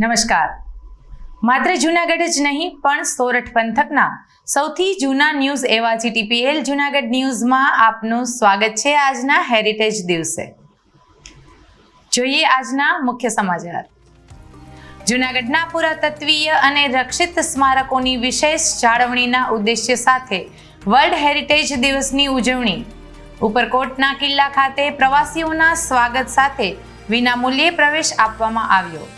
નમસ્કાર. માત્ર જૂનાગઢ જ નહીં, પણ સોરઠ પંથકના સૌથી જૂના ન્યૂઝ એવા જીટીપીએલ જૂનાગઢ ન્યૂઝમાં આપનું સ્વાગત છે આજના હેરિટેજ દિવસે. જોઈએ આજના મુખ્ય સમાચાર. જૂનાગઢના પુરાતત્વીય અને રક્ષિત સ્મારકોની વિશેષ જાળવણીના ઉદ્દેશ્ય સાથે વર્લ્ડ હેરિટેજ દિવસની ઉજવણી. ઉપરકોટના કિલ્લા ખાતે પ્રવાસીઓના સ્વાગત સાથે વિનામૂલ્યે પ્રવેશ આપવામાં આવ્યો.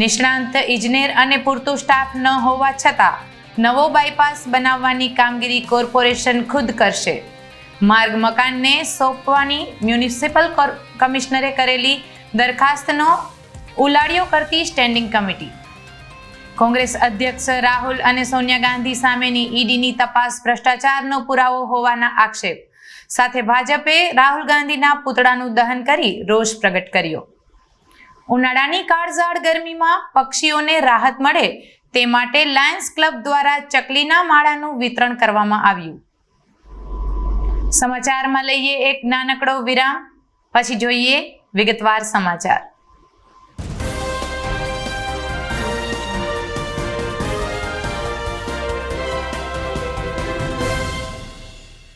નિષ્ણાંત ઇજનેર અને પૂરતું સ્ટાફ ન હોવા છતાં નવો બાયપાસ બનાવવાની કામગીરી કોર્પોરેશન ખુદ કરશે. માર્ગ મકાનને સોંપવાની મ્યુનિસિપલ કમિશનરે કરેલી દરખાસ્તનો ઉલાડિયો કરતી સ્ટેન્ડિંગ કમિટી. કોંગ્રેસ અધ્યક્ષ રાહુલ અને સોનિયા ગાંધી સામેની ઈડીની તપાસ ભ્રષ્ટાચારનો પુરાવો હોવાના આક્ષેપ. સાથે ભાજપે રાહુલ ગાંધીના પૂતળાનું દહન કરી રોષ પ્રગટ કર્યો. ઉનાળાની કાળઝાળ ગરમીમાં પક્ષીઓને રાહત મળે તે માટે લાયન્સ ક્લબ દ્વારા ચકલીના માળાનું વિતરણ કરવામાં આવ્યું. સમાચારમાં લઈએ એક નાનકડો વિરામ. પછી જોઈએ વિગતવાર સમાચાર.